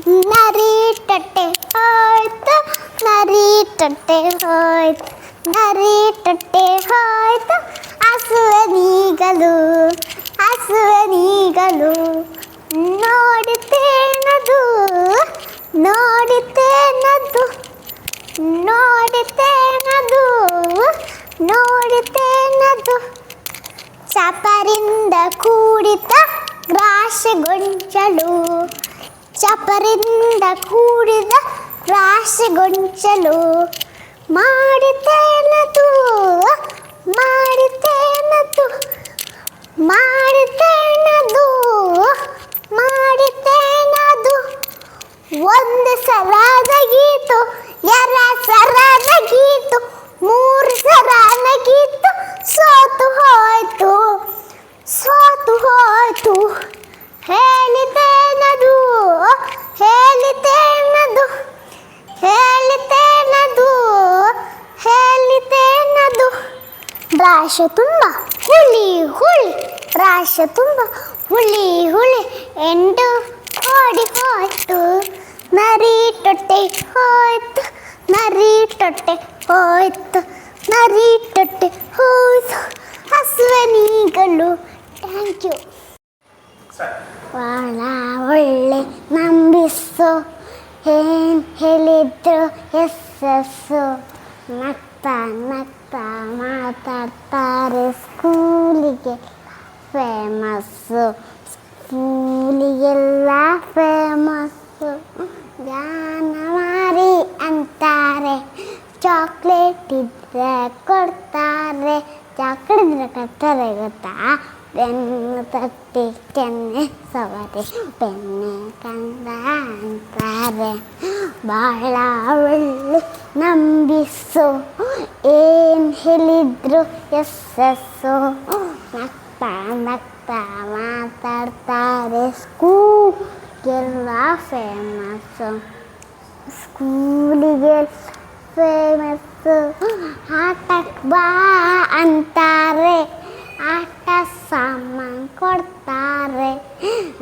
ನರಿ ಟಟ್ಟೆ ಹೋಯ್ತು ನರಿ ಟಟ್ಟೆ ಹೋಯ್ತು ನರಿ ಟಟ್ಟೆ ಹೋಯ್ತು ಹಸುವನಿಗಲು ಹಸುವನಿಗಲು ನೋಡಿತೇನದು ನೋಡಿತೇನದು ನೋಡಿತೇನದು ನೋಡಿತೇನದು ಚಪರಿಂದ ಕೂಡಿತ ರಾಶಿಗೊಂಚಲು ಚಪರಿಂದ ಕೂಡಿದ ರಾಶಿಗೊಂಚಲು ಮಾಡಿತೇನದು ಮಾಡಿತೇನದು ಮಾಡಿತೇನದು ಮಾಡಿತೇನದು ಒಂದು ಸರಾದ ಗೀತು, ಎರ ಸರಾದ ಗೀತು, ಮೂರು ಸರಾದ ಗೀತು, ಸೋತು ಹೋಯ್ತು ಸೋತು ಹೋಯ್ತು ಹೇಳಿತೇನದು ಹೇಳಿತೇನದು ಹೇಳಿತೇನದು ಹೇಳಿತೇನದು ರಾಶ ತುಂಬ ಹುಳಿ ಹುಳಿ ರಾಶ ತುಂಬ ಹುಳಿ ಹುಳಿ ಎಂಟು ಓಡಿ ಹೋಯ್ತು ನರಿ ಟೊಟ್ಟೆ ಹೋಯ್ತು ನರಿ ಟೊಟ್ಟೆ ಹೋಯ್ತು ನರಿ ಟೊಟ್ಟೆ ಹೋಯ್ತು ಹಸುವನಿಗಳು ಥ್ಯಾಂಕ್ ಯು ಭಾಳ ಒಳ್ಳೆ ನಂಬಿಸು ಏನ್ ಹೇಳಿದ್ರು ಎಸ್ಸಸ್ಸು ನಗ್ತಾ ನಗ್ತಾ ಮಾತಾಡ್ತಾರೆ ಸ್ಕೂಲಿಗೆ ಫೇಮಸ್ಸು ಸ್ಕೂಲಿಗೆಲ್ಲ ಫೇಮಸ್ಸು ಜಾನವಾರಿ ಅಂತಾರೆ ಚಾಕ್ಲೇಟ್ ಇದ್ರೆ ಕೊಡ್ತಾರೆ ಚಾಕ್ಲೇಟ್ ಇದ್ರೆ ಕೊಡ್ತಾರೆ ಗೊತ್ತಾ ಬೆನ್ನು ತಟ್ಟಿ ಕೆನ್ನೆ ಸವರಿ ಬೆನ್ನೆ ಕಂದ ಅಂತಾರೆ ಬಹಳ ಒಳ್ಳೆ ನಂಬಿಸು ಏನು ಹೇಳಿದ್ರು ಎಸ್ಸಸ್ಸು ನಗ್ತಾ ನಗ್ತಾ ಮಾತಾಡ್ತಾರೆ ಸ್ಕೂಲ್ಗೆಲ್ಲ ಫೇಮಸ್ಸು ಸ್ಕೂಲಿಗೆ ಫೇಮಸ್ಸು ಆಟಕ್ಕೆ ಬಾ ಅಂತಾರೆ ಆಟ ಸಾಮಾನು ಕೊಡ್ತಾರೆ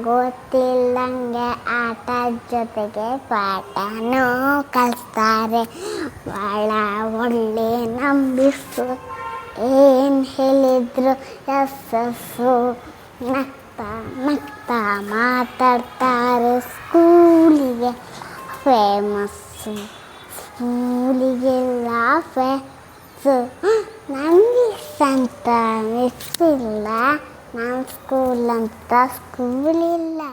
ಗೊತ್ತಿಲ್ಲಂಗೆ ಆಟ ಜೊತೆಗೆ ಪಾಠನೂ ಕಲಿಸ್ತಾರೆ. ಭಾಳ ಒಳ್ಳೆ ನಂಬಿಸು. ಏನು ಹೇಳಿದ್ರು ಎಸ್ಸಸ್ಸು. ನಗ್ತಾ ನಗ್ತಾ ಮಾತಾಡ್ತಾರೆ ಸ್ಕೂಲಿಗೆ. ಫೇಮಸ್ಸು. ಸ್ಕೂಲಿಗೆಲ್ಲ ಫೇಮಸ್ಸು. ನನಗೆ ಅಂತ ಮಿಸ್ நான் ஸ்கூலில் தான் ஸ்கூல் இல்லை.